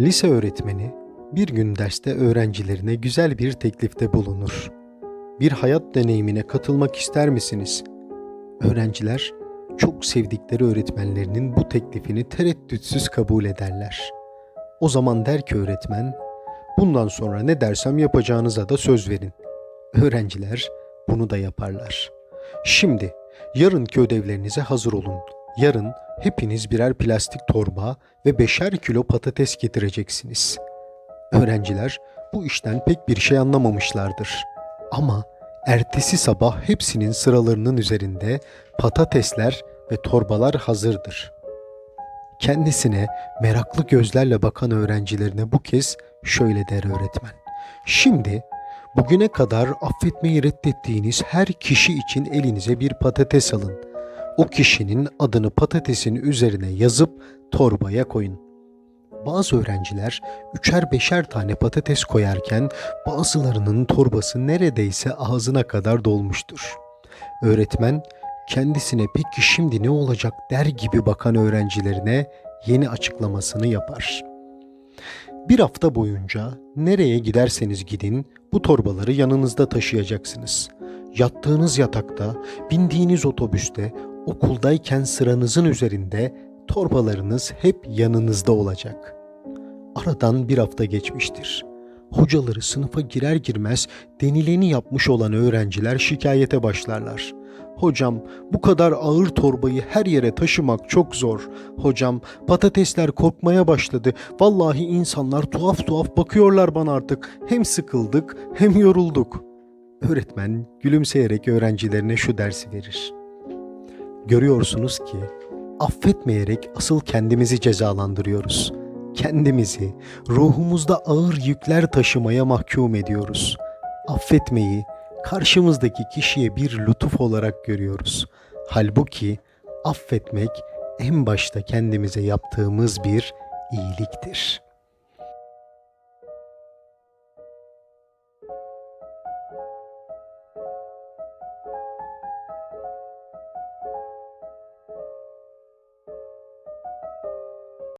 Lise öğretmeni bir gün derste öğrencilerine güzel bir teklifte bulunur. Bir hayat deneyimine katılmak ister misiniz? Öğrenciler çok sevdikleri öğretmenlerinin bu teklifini tereddütsüz kabul ederler. O zaman der ki öğretmen, bundan sonra ne dersem yapacağınıza da söz verin. Öğrenciler bunu da yaparlar. Şimdi yarınki ödevlerinize hazır olun. Yarın hepiniz birer plastik torba ve beşer kilo patates getireceksiniz. Öğrenciler bu işten pek bir şey anlamamışlardır. Ama ertesi sabah hepsinin sıralarının üzerinde patatesler ve torbalar hazırdır. Kendisine meraklı gözlerle bakan öğrencilerine bu kez şöyle der öğretmen. Şimdi bugüne kadar affetmeyi reddettiğiniz her kişi için elinize bir patates alın. O kişinin adını patatesin üzerine yazıp torbaya koyun. Bazı öğrenciler üçer beşer tane patates koyarken bazılarının torbası neredeyse ağzına kadar dolmuştur. Öğretmen kendisine peki şimdi ne olacak der gibi bakan öğrencilerine yeni açıklamasını yapar. Bir hafta boyunca nereye giderseniz gidin bu torbaları yanınızda taşıyacaksınız. Yattığınız yatakta, bindiğiniz otobüste, okuldayken sıranızın üzerinde torbalarınız hep yanınızda olacak. Aradan bir hafta geçmiştir. Hocaları sınıfa girer girmez denileni yapmış olan öğrenciler şikayete başlarlar. Hocam bu kadar ağır torbayı her yere taşımak çok zor. Hocam patatesler korkmaya başladı. Vallahi insanlar tuhaf tuhaf bakıyorlar bana artık. Hem sıkıldık hem yorulduk. Öğretmen gülümseyerek öğrencilerine şu dersi verir. Görüyorsunuz ki affetmeyerek asıl kendimizi cezalandırıyoruz. Kendimizi ruhumuzda ağır yükler taşımaya mahkum ediyoruz. Affetmeyi karşımızdaki kişiye bir lütuf olarak görüyoruz. Halbuki affetmek en başta kendimize yaptığımız bir iyiliktir.''